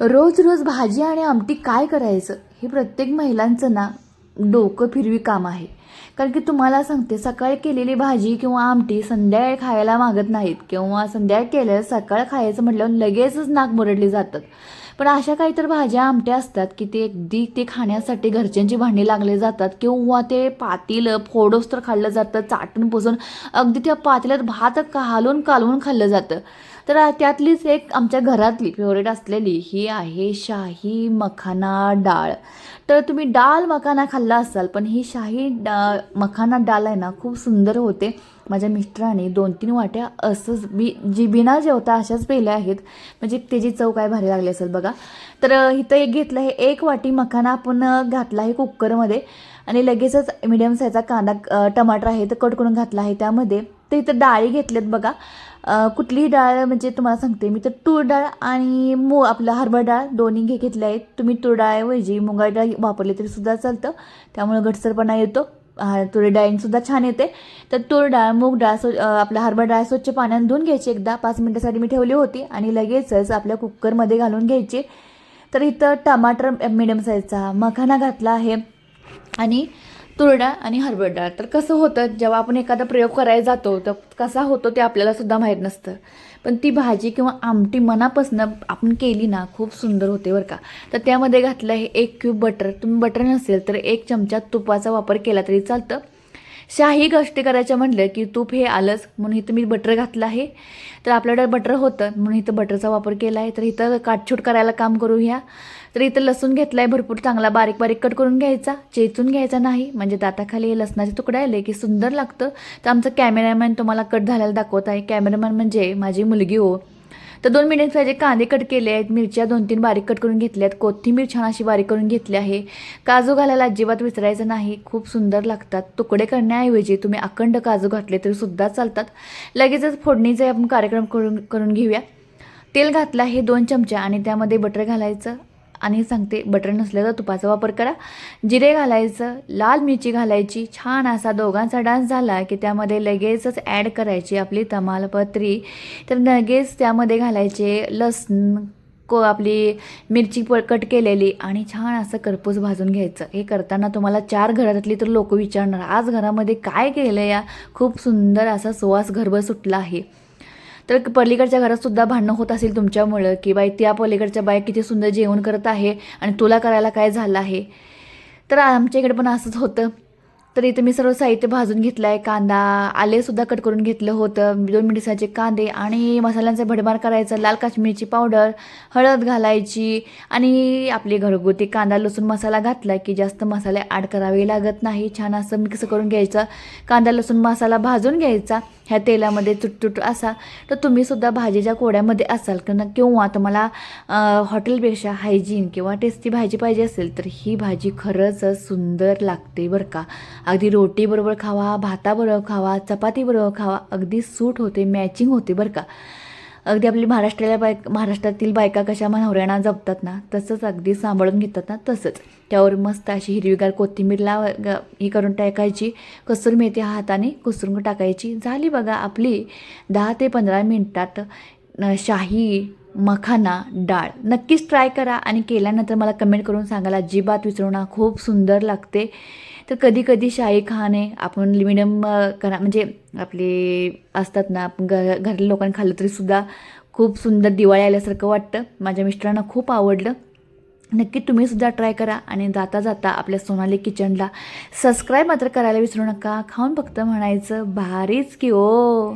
रोज रोज भाजी आणि आमटी काय करायचं? हे प्रत्येक महिलांचं ना डोकं फिरवी काम आहे. कारण की तुम्हाला सांगते सकाळी केलेली भाजी किंवा आमटी संध्याकाळी खायला मागत नाहीत किंवा संध्याकाळी केलं सकाळ खायचं म्हटल्यावर लगेचच नाक मुरडली जातात. पण अशा काही तर भाज्या आमट्या असतात की ते अगदी ते खाण्यासाठी घरच्यांची भांडी लागले जातात किंवा ते पातील फोडोस तर खाल्लं जातं चाटून पुसून अगदी त्या पातेल्यात भात कालून कालवून खाल्लं जातं. तर त्यातलीच एक आमच्या घरातली फेवरेट असलेली ही आहे शाही मखाना डाळ. तर तुम्ही डाळ मखाना खाल्ला असाल पण ही शाही डा मखाना डाळ आहे ना खूप सुंदर होते. माझ्या मिस्टरांनी दोन तीन वाट्या असंच बी जी बिना जेवता अशाच पेल्या आहेत. म्हणजे त्याची चव काय भारी लागली असेल बघा. तर इथं एक घेतलं आहे एक वाटी मखाना आपण घातला आहे कुकरमध्ये. आणि लगेचच मिडियम साईजचा कांदा टमाटर आहे तर कट करून घातला आहे त्यामध्ये. तर इथं डाळी घेतल्यात बघा. कुठलीही डाळ म्हणजे तुम्हाला सांगते मी तर तूर डाळ आणि मू आपलं हरभरा डाळ दोन्ही घे घेतले आहेत. तुम्ही तूर डाळऐवजी मुगाची डाळ वापरली तरी सुद्धा चालतं. त्यामुळे घटसरपणा येतो. तुरी डाळींसुद्धा छान येते. तर तूर डाळ मूग डाळ स्व आपला आपलं हरभरा डाळ स्वच्छ पाण्यात धुवून घ्यायची एकदा. पाच मिनटासाठी मी ठेवली होती आणि लगेचच आपल्या कुकरमध्ये घालून घ्यायची. तर इथं टमाटर मिडियम साईजचा मखाना घातला आहे. आणि तुरडा आणि हरभर डाळ. तर कसं होतं जेव्हा आपण एखादा प्रयोग करायला जातो तर कसा होतो ते आपल्याला सुद्धा माहीत नसतं. पण ती भाजी किंवा आमटी मनापासून आपण केली ना खूप सुंदर होते बरं का. तर त्यामध्ये घातलं आहे एक क्यूब बटर तुम्ही बटर नसेल तर एक चमचा तुपाचा वापर केला तरी चालतं. शाही गोष्टी करायच्या म्हटलं की तूप हे आलंच म्हणून इथं मी बटर घातलं आहे. तर आपल्याकडे बटर होतं म्हणून इथं बटरचा वापर केला आहे. तर इथं काटछूट करायला काम करूया तर इथं लसूण घेतला आहे भरपूर चांगला बारीक बारीक कट करून घ्यायचा. चेचून घ्यायचा नाही म्हणजे दाताखाली लसणाचे तुकडे आले की सुंदर लागतं. तर आमचं कॅमेरामॅन तुम्हाला कट झालेला दाखवत आहे. कॅमेरामॅन म्हणजे माझी मुलगी हो. तर दोन मिनिट जे कांदे कट केले आहेत मिरच्या दोन तीन बारीक कट करून घेतल्या आहेत कोथिंबीर छान अशी बारीक करून घेतली आहे. काजू घालायला अजिबात विसरायचं नाही खूप सुंदर लागतात. तुकडे करण्याऐवजी तुम्ही अखंड काजू घातले तरी सुद्धा चालतात. लगेचच फोडणीचा आपण कार्यक्रम करून करून घेऊया. तेल घातलं आहे दोन चमचा आणि त्यामध्ये बटर घालायचं. आणि सांगते बटर नसलं तर तुपाचा वापर करा. जिरे घालायचं लाल मिरची घालायची छान असा दोघांचा डान्स झाला की त्यामध्ये लगेचच ॲड करायची आपली तमालपत्री. तर लगेच त्यामध्ये घालायचे लसूण को आपली मिरची प कट केलेली आणि छान असं करपूस भाजून घ्यायचं. हे करताना तुम्हाला चार घरातली तर लोक विचारणार आज घरामध्ये काय केलं या? खूप सुंदर असा सुवास घरभर सुटला आहे. तर पलीकडच्या घरात सुद्धा भांडणं होत असेल तुमच्यामुळं की बाई त्या पलीकडच्या बाई किती सुंदर जेवण करत आहे आणि तुला करायला काय झालं आहे? तर आमच्या इकडे पण असंच होतं. तर इथं मी सर्व साहित्य भाजून घेतलं आहे कांदा आलेसुद्धा कट करून घेतलं होतं. दोन मिनिटाचे कांदे आणि मसाल्यांचा भडमार करायचा लाल काश्मीरची पावडर हळद घालायची आणि आपली घरगुती कांदा लसूण मसाला घातला की जास्त मसाले ॲड करावे लागत नाही. छान असं मिक्स करून घ्यायचं. कांदा लसूण मसाला भाजून घ्यायचा. ह्या तेलामध्ये चुटचुट असा तर तुम्हीसुद्धा भाजीच्या कोड्यामध्ये असाल किंवा किंवा तुम्हाला हॉटेलपेक्षा हायजीन किंवा टेस्टी भाजी पाहिजे असेल तर ही भाजी खरंच सुंदर लागते बरं का. अगदी रोटीबरोबर खावा भाताबरोबर खावा चपातीबरोबर खावा अगदी सूट होते मॅचिंग होते बरं का. अगदी आपली महाराष्ट्राला बायक महाराष्ट्रातील बायका कशा नवऱ्यांना जपतात ना तसंच अगदी सांभाळून घेतात ना तसंच. त्यावर मस्त अशी हिरवीगार कोथिंबीर लाव ही करून टाकायची कसूर मेथी हाताने कुसरून टाकायची. झाली बघा आपली दहा ते पंधरा मिनटात शाही मखाना डाळ. नक्कीच ट्राय करा आणि केल्यानंतर मला कमेंट करून सांगायला अजिबात विसरू ना खूप सुंदर लागते. तर कधी कधी शाही खाणे आपण लिमिनियम करा. म्हणजे आपले असतात ना आपण घर घरल्या लोकांनी खाल्लं तरीसुद्धा खूप सुंदर दिवाळी आल्यासारखं वाटतं. माझ्या मिस्टरांना खूप आवडलं. नक्की तुम्हीसुद्धा ट्राय करा आणि जाता जाता आपल्या सोनाली किचनला सबस्क्राईब मात्र करायला विसरू नका. खाऊन फक्त म्हणायचं भारीच की ओ